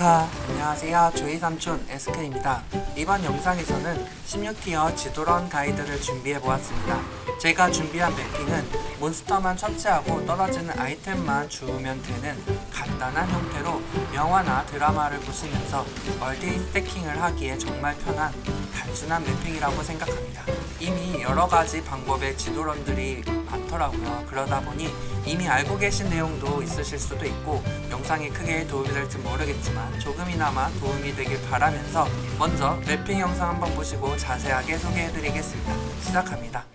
에스카 안녕하세요. 조이 삼촌 에스카입니다. 이번 영상에서는 16티어 지도런 가이드를 준비해 보았습니다. 제가 준비한 매핑은 몬스터만 처치하고 떨어지는 아이템만 주우면 되는 간단한 형태로 영화나 드라마를 보시면서 멀티 스태킹을 하기에 정말 편한 단순한 매핑이라고 생각합니다. 이미 여러가지 방법의 지도런들이 많더라고요. 그러다 보니 이미 알고 계신 내용도 있으실 수도 있고 영상이 크게 도움이 될지 모르겠지만 조금이나마 도움이 되길 바라면서 먼저 랩핑 영상 한번 보시고 자세하게 소개해 드리겠습니다. 시작합니다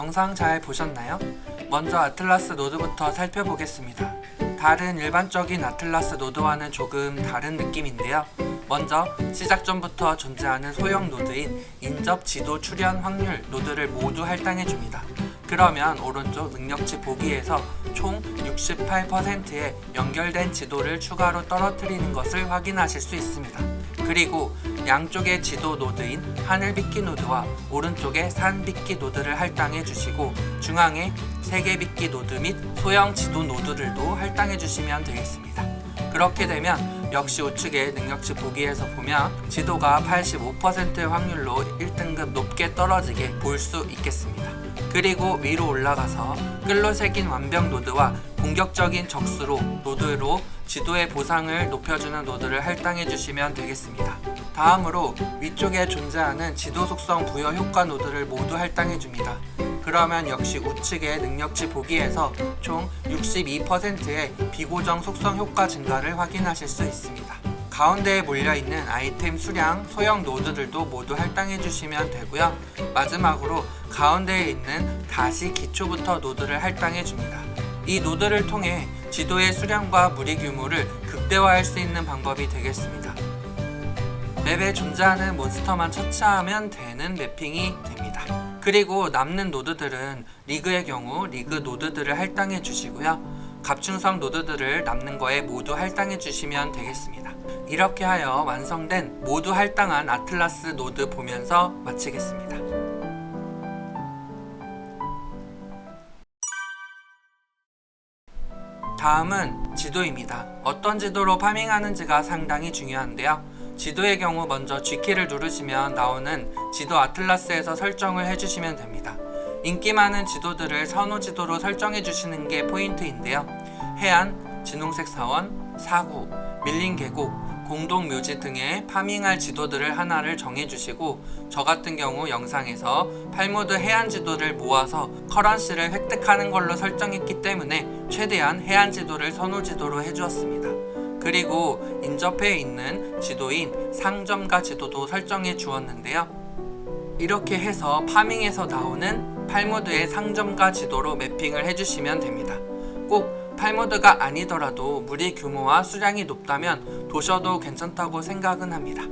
영상 잘 보셨나요? 먼저 아틀라스 노드부터 살펴보겠습니다. 다른 일반적인 아틀라스 노드와는 조금 다른 느낌인데요. 먼저 시작 전부터 존재하는 소형 노드인 인접 지도 출현 확률 노드를 모두 할당해 줍니다. 그러면 오른쪽 능력치 보기에서 총 68%의 연결된 지도를 추가로 떨어뜨리는 것을 확인하실 수 있습니다. 그리고 양쪽의 지도 노드인 하늘빗기 노드와 오른쪽의 산빗기 노드를 할당해 주시고 중앙에 세계빗기 노드 및 소형 지도 노드들도 할당해 주시면 되겠습니다. 그렇게 되면 역시 우측의 능력치 보기에서 보면 지도가 85%의 확률로 1등급 높게 떨어지게 볼 수 있겠습니다. 그리고 위로 올라가서 끌로 새긴 완벽 노드와 공격적인 적수로 노드로 지도의 보상을 높여주는 노드를 할당해 주시면 되겠습니다. 다음으로 위쪽에 존재하는 지도 속성 부여 효과 노드를 모두 할당해 줍니다. 그러면 역시 우측의 능력치 보기에서 총 62%의 비고정 속성 효과 증가를 확인하실 수 있습니다. 가운데에 몰려있는 아이템 수량, 소형 노드들도 모두 할당해 주시면 되고요. 마지막으로 가운데에 있는 다시 기초부터 노드를 할당해 줍니다. 이 노드를 통해 지도의 수량과 무리 규모를 극대화할 수 있는 방법이 되겠습니다. 맵에 존재하는 몬스터만 처치하면 되는 맵핑이 됩니다. 그리고 남는 노드들은 리그의 경우 리그 노드들을 할당해 주시고요. 갑충성 노드들을 남는 거에 모두 할당해 주시면 되겠습니다. 이렇게 하여 완성된 모두 할당한 아틀라스 노드 보면서 마치겠습니다. 다음은 지도입니다. 어떤 지도로 파밍하는지가 상당히 중요한데요. 지도의 경우 먼저 G키를 누르시면 나오는 지도 아틀라스에서 설정을 해주시면 됩니다. 인기 많은 지도들을 선호 지도로 설정해 주시는 게 포인트인데요. 해안, 진홍색 사원, 사구, 밀린 계곡, 공동 묘지 등의 파밍할 지도들을 하나를 정해주시고 저 같은 경우 영상에서 팔모드 해안 지도를 모아서 커런시를 획득하는 걸로 설정했기 때문에 최대한 해안 지도를 선호 지도로 해주었습니다. 그리고 인접해 있는 지도인 상점가 지도도 설정해 주었는데요. 이렇게 해서 파밍에서 나오는 팔모드의 상점가 지도로 매핑을 해주시면 됩니다. 꼭 팔모드가 아니더라도 무리 규모와 수량이 높다면 도셔도 괜찮다고 생각은 합니다.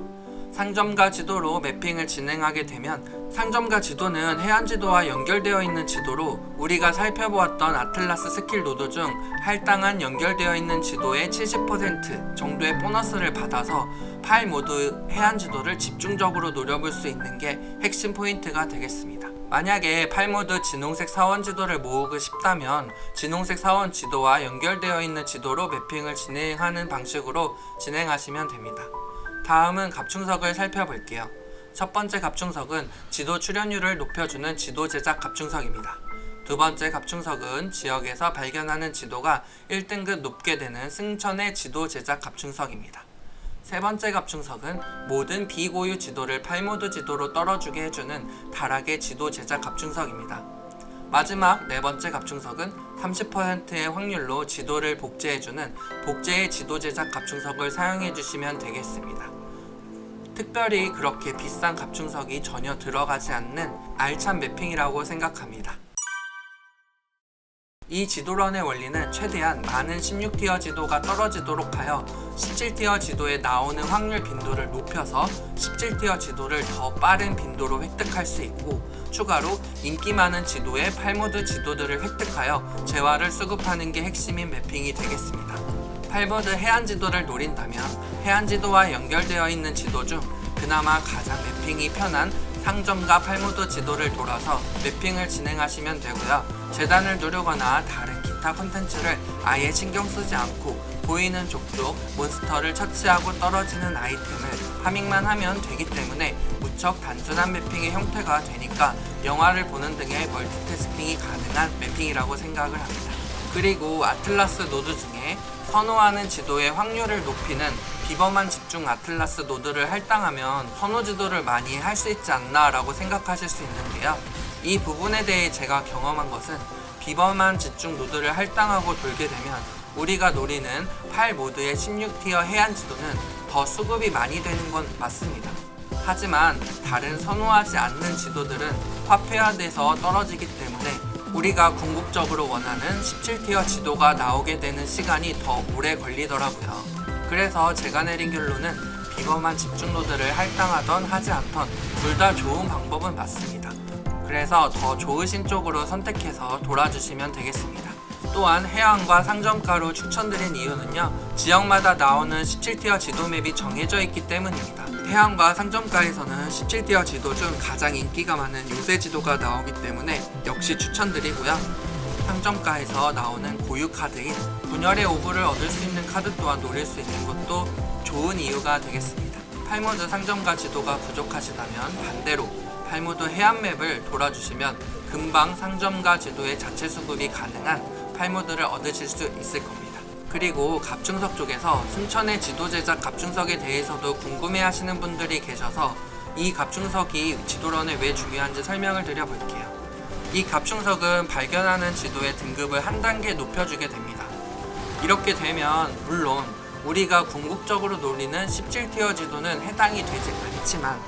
상점가 지도로 매핑을 진행하게 되면 상점가 지도는 해안 지도와 연결되어 있는 지도로 우리가 살펴보았던 아틀라스 스킬 노드 중 할당한 연결되어 있는 지도의 70% 정도의 보너스를 받아서 파일 모드 해안 지도를 집중적으로 노려볼 수 있는 게 핵심 포인트가 되겠습니다. 만약에 팔모드 진홍색 사원 지도를 모으고 싶다면 진홍색 사원 지도와 연결되어 있는 지도로 매핑을 진행하는 방식으로 진행하시면 됩니다. 다음은 갑충석을 살펴볼게요. 첫 번째 갑충석은 지도 출연율을 높여주는 지도 제작 갑충석입니다. 두 번째 갑충석은 지역에서 발견하는 지도가 1등급 높게 되는 승천의 지도 제작 갑충석입니다. 세 번째 갑충석은 모든 비고유 지도를 팔모드 지도로 떨어주게 해주는 다락의 지도 제작 갑충석입니다. 마지막 네 번째 갑충석은 30%의 확률로 지도를 복제해주는 복제의 지도 제작 갑충석을 사용해 주시면 되겠습니다. 특별히 그렇게 비싼 갑충석이 전혀 들어가지 않는 알찬 매핑이라고 생각합니다. 이 지도런의 원리는 최대한 많은 16티어 지도가 떨어지도록 하여 17티어 지도에 나오는 확률 빈도를 높여서 17티어 지도를 더 빠른 빈도로 획득할 수 있고 추가로 인기 많은 지도의 팔모드 지도들을 획득하여 재화를 수급하는 게 핵심인 매핑이 되겠습니다. 팔모드 해안 지도를 노린다면 해안 지도와 연결되어 있는 지도 중 그나마 가장 매핑이 편한 상점과 팔모드 지도를 돌아서 매핑을 진행하시면 되고요. 재단을 누르거나 다른 기타 콘텐츠를 아예 신경 쓰지 않고 보이는 족족 몬스터를 처치하고 떨어지는 아이템을 파밍만 하면 되기 때문에 무척 단순한 매핑의 형태가 되니까 영화를 보는 등의 멀티태스킹이 가능한 매핑이라고 생각을 합니다. 그리고 아틀라스 노드 중에 선호하는 지도의 확률을 높이는 비범한 집중 아틀라스 노드를 할당하면 선호 지도를 많이 할 수 있지 않나 라고 생각하실 수 있는데요. 이 부분에 대해 제가 경험한 것은 비범한 집중 노드를 할당하고 돌게 되면 우리가 노리는 8 모드의 16티어 해안 지도는 더 수급이 많이 되는 건 맞습니다. 하지만 다른 선호하지 않는 지도들은 화폐화돼서 떨어지기 때문에 우리가 궁극적으로 원하는 17티어 지도가 나오게 되는 시간이 더 오래 걸리더라고요. 그래서 제가 내린 결론은 비범한 집중 노드를 할당하던 하지 않던 둘 다 좋은 방법은 맞습니다. 그래서 더 좋으신 쪽으로 선택해서 돌아주시면 되겠습니다. 또한 해안과 상점가로 추천드린 이유는요, 지역마다 나오는 17티어 지도 맵이 정해져 있기 때문입니다. 해안과 상점가에서는 17티어 지도 중 가장 인기가 많은 요새 지도가 나오기 때문에 역시 추천드리고요. 상점가에서 나오는 고유 카드인 분열의 오브를 얻을 수 있는 카드 또한 노릴 수 있는 것도 좋은 이유가 되겠습니다. 팔모드 상점가 지도가 부족하시다면 반대로 팔모드 해안맵을 돌아주시면 금방 상점가 지도의 자체 수급이 가능한 팔모드를 얻으실 수 있을 겁니다. 그리고 갑중석 쪽에서 순천의 지도 제작 갑중석에 대해서도 궁금해 하시는 분들이 계셔서 이 갑중석이 지도런에 왜 중요한지 설명을 드려볼게요. 이 갑충석은 발견하는 지도의 등급을 한 단계 높여주게 됩니다. 이렇게 되면 물론 우리가 궁극적으로 노리는 17티어 지도는 해당이 되지 않지만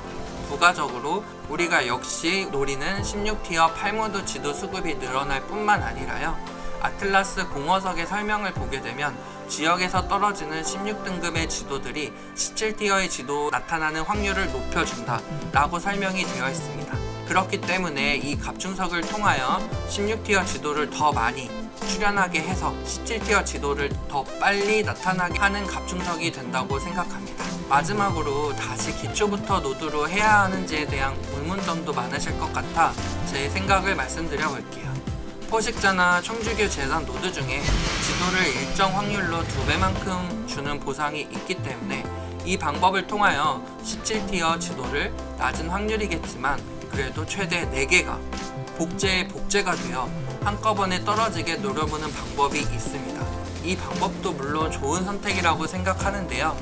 부가적으로 우리가 역시 노리는 16티어 8모드 지도 수급이 늘어날 뿐만 아니라요. 아틀라스 공허석의 설명을 보게 되면 지역에서 떨어지는 16등급의 지도들이 17티어의 지도 나타나는 확률을 높여준다 라고 설명이 되어 있습니다. 그렇기 때문에 이 갑충석을 통하여 16티어 지도를 더 많이 출연하게 해서 17티어 지도를 더 빨리 나타나게 하는 갑충석이 된다고 생각합니다. 마지막으로 다시 기초부터 노드로 해야 하는지에 대한 의문점도 많으실 것 같아 제 생각을 말씀드려 볼게요. 포식자나 총주교 재단 노드 중에 지도를 일정 확률로 두 배만큼 주는 보상이 있기 때문에 이 방법을 통하여 17티어 지도를 낮은 확률이겠지만 그래도 최대 4개가 복제에 복제가 되어 한꺼번에 떨어지게 노려보는 방법이 있습니다. 이 방법도 물론 좋은 선택이라고 생각하는데요.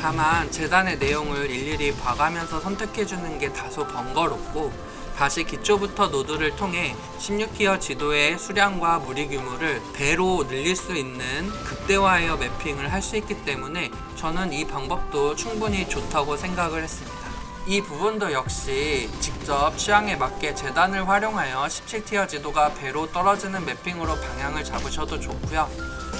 다만 재단의 내용을 일일이 봐가면서 선택해주는 게 다소 번거롭고 다시 기초부터 노드를 통해 16티어 지도의 수량과 무리 규모를 배로 늘릴 수 있는 극대화하여 매핑을 할 수 있기 때문에 저는 이 방법도 충분히 좋다고 생각을 했습니다. 이 부분도 역시 직접 취향에 맞게 재단을 활용하여 17티어 지도가 배로 떨어지는 매핑으로 방향을 잡으셔도 좋고요.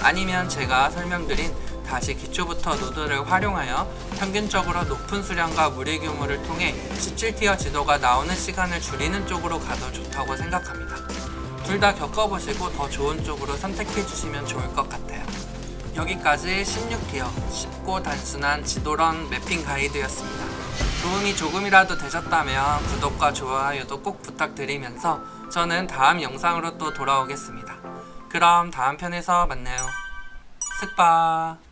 아니면 제가 설명드린 다시 기초부터 노드를 활용하여 평균적으로 높은 수량과 무리 규모를 통해 17티어 지도가 나오는 시간을 줄이는 쪽으로 가도 좋다고 생각합니다. 둘 다 겪어보시고 더 좋은 쪽으로 선택해 주시면 좋을 것 같아요. 여기까지 16티어 쉽고 단순한 지도런 매핑 가이드였습니다. 도움이 조금이라도 되셨다면 구독과 좋아요도 꼭 부탁드리면서 저는 다음 영상으로 또 돌아오겠습니다. 그럼 다음 편에서 만나요. 슥바